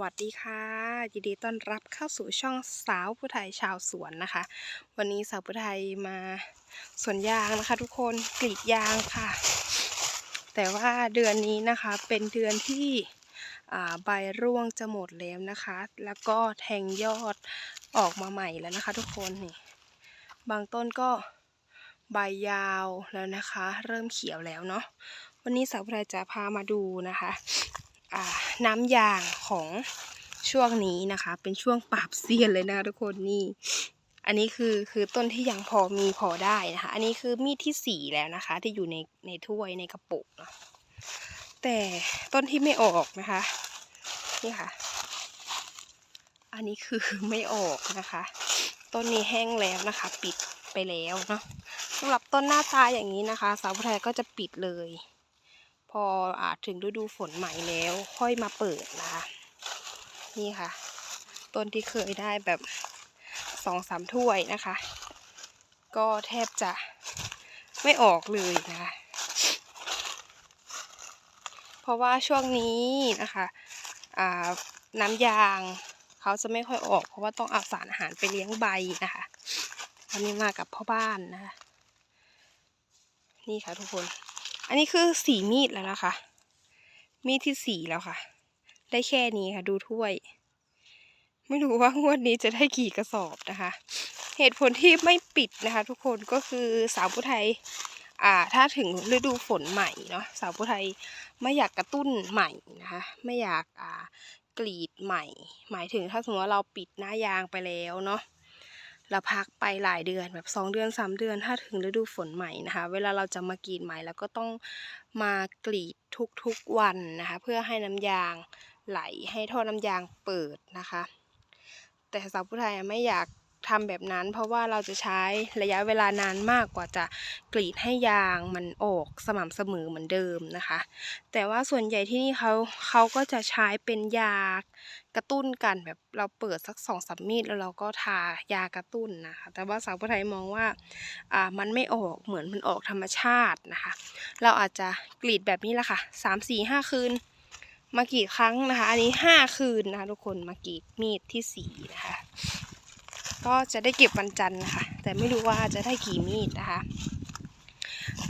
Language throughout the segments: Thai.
วัสดีค่ะยินดีต้อนรับเข้าสู่ช่องสาวผู้ไทยชาวสวนนะคะ วันนี้สาวผู้ไทยมาสวนยางนะคะทุกคนกรีดยางค่ะ แต่ว่าเดือนนี้นะคะเป็นเดือนที่ใบร่วงจะหมดแล้วนะคะ แล้วก็แทงยอดออกมาใหม่แล้วนะคะ ทุกคนนี่บางต้นก็ใบยาวแล้วนะคะ เริ่มเขียวแล้วเนาะวันนี้สาวผู้ไทยจะพามาดูนะคะ น้ำยางของช่วงนี้นะคะ เป็นช่วงปราบเซียนเลยนะทุกคนนี่ อันนี้คือคือต้นที่ยังพอมีพอได้นะคะ อันนี้คือมีดที่สี่แล้วนะคะ ที่อยู่ในในถ้วยในกระปุกเนาะแต่ต้นที่ไม่ออกนะคะ นี่ค่ะ อันนี้คือไม่ออกนะคะ ต้นนี้แห้งแล้วนะคะ ปิดไปแล้วเนาะสำหรับต้นหน้าตาอย่างนี้นะคะ สาวผู้ไทยก็จะปิดเลย พออาจถึงฤดูฝนใหม่แล้วค่อยมาเปิดนะคะ นี่ค่ะ ต้นที่เคยได้แบบสองสามถ้วยนะคะ ก็แทบจะไม่ออกเลยนะคะ เพราะว่าช่วงนี้นะคะน้ำยางเขาจะไม่ค่อยออก เพราะว่าต้องเอาสารอาหารไปเลี้ยงใบนะคะวันนี้มากับพ่อบ้านนะคะ นี่ค่ะทุกคน อันนี้คือสีมีดแล้วนะคะ มีดที่สีแล้วค่ะ ได้แค่นี้ค่ะดูถ้วย ไม่รู้ว่างวดนี้จะได้กี่กระสอบนะคะ เหตุผลที่ไม่ปิดนะคะ ทุกคนก็คือสาวผู้ไทยอ่าถ้าถึงฤดูฝนใหม่เนาะสาวผู้ไทยไม่อยากกระตุ้นใหม่นะคะ ไม่อยากอ่ากรีดใหม่ หมายถึงถ้าสมมติว่าเราปิดหน้ายางไปแล้วเนาะ เราพักไปหลายเดือนแบบสองเดือนสามเดือน ถ้าถึงฤดูฝนใหม่นะคะ เวลาเราจะมากรีดใหม่แล้วก็ต้องมากรีดทุกๆวันนะคะ เพื่อให้น้ำยางไหลให้ท่อน้ำยางเปิดนะคะ แต่สาวผู้ไทยไม่อยาก ทำแบบนั้น เพราะว่าเราจะใช้ระยะเวลานานมากกว่าจะกรีดให้ยางมันออกสม่ำเสมอเหมือนเดิมนะคะ แต่ว่าส่วนใหญ่ที่นี่เขาเขาก็จะใช้เป็นยากระตุ้นกันแบบเราเปิดสักสองสามมีดแล้วเราก็ทายากระตุ้นนะคะแต่ว่าสาวผู้ไทยมองว่าอ่ามันไม่ออกเหมือนมันออกธรรมชาตินะคะ เราอาจจะกรีดแบบนี้แหละค่ะสามสี่ห้าคืนมากี่ครั้งนะคะ อันนี้ห้าคืนนะคะทุกคนมากีดมีดที่สี่นะคะ ก็จะได้เก็บวันจันทร์นะคะ แต่ไม่รู้ว่าจะได้กี่มีดนะคะ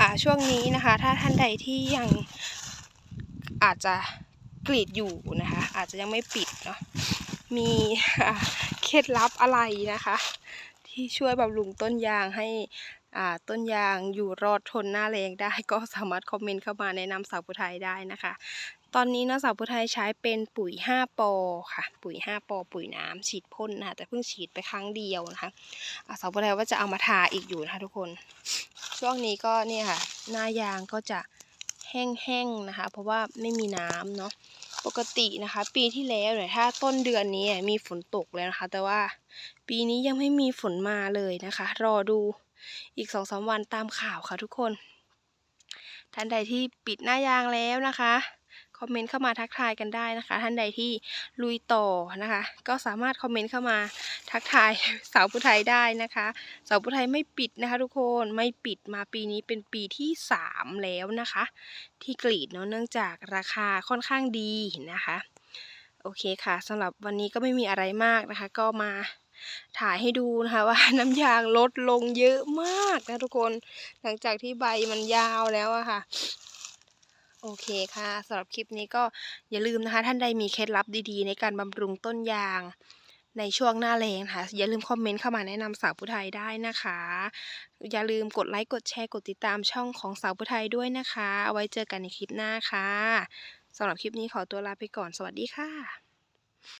อ่าช่วงนี้นะคะ ถ้าท่านใดที่ยังอาจจะกรีดอยู่นะคะ อาจจะยังไม่ปิดเนาะมีเคล็ดลับอะไรนะคะ ที่ช่วยบำรุงต้นยางให้ ต้นยางอยู่รอดทนหน้าแรงได้ก็สามารถคอมเมนต์เข้ามาแนะนำสาวผู้ไทยได้นะคะ ตอนนี้เนาะสาวผู้ไทยใช้เป็นปุ๋ย 5 ปอค่ะ ปุ๋ย 5 ปอ ปุ๋ยน้ำฉีดพ่นนะคะแต่เพิ่งฉีดไปครั้งเดียวนะคะอะสาวผู้ไทยว่าจะเอามาทาอีกอยู่นะคะทุกคน ช่วงนี้ก็เนี่ยค่ะ หน้ายางก็จะแห้งๆนะคะ เพราะว่าไม่มีน้ำเนาะปกตินะคะ ปีที่แล้วเนี่ยถ้าต้นเดือนนี้มีฝนตกแล้วนะคะ แต่ว่าปีนี้ยังไม่มีฝนมาเลยนะคะ รอดู อีกสองสามวันตามข่าวค่ะทุกคน ท่านใดที่ปิดหน้ายางแล้วนะคะคอมเมนต์เข้ามาทักทายกันได้นะคะ ท่านใดที่ลุยต่อนะคะ ก็สามารถคอมเมนต์เข้ามาทักทายสาวผู้ไทยได้นะคะสาวผู้ไทยไม่ปิดนะคะ ทุกคนไม่ปิดมาปีนี้เป็นปีที่สามแล้วนะคะ ที่กรีดเนาะเนื่องจากราคาค่อนข้างดีนะคะ โอเคค่ะสำหรับวันนี้ก็ไม่มีอะไรมากนะคะ ก็มา ถ่ายให้ดูนะคะว่าน้ำยางลดลงเยอะมากนะทุกคนหลังจากที่ใบมันยาวแล้วอะค่ะ โอเคค่ะสำหรับคลิปนี้ก็อย่าลืมนะคะ ท่านใดมีเคล็ดลับดีๆ ในการบำรุงต้นยางในช่วงหน้าแรงค่ะ อย่าลืมคอมเมนต์เข้ามาแนะนำสาวผู้ไทยได้นะคะ อย่าลืมกดไลค์กดแชร์กดติดตามช่องของสาวผู้ไทยด้วยนะคะ เอาไว้เจอกันในคลิปหน้าค่ะสำหรับคลิปนี้ขอตัวลาไปก่อนสวัสดีค่ะ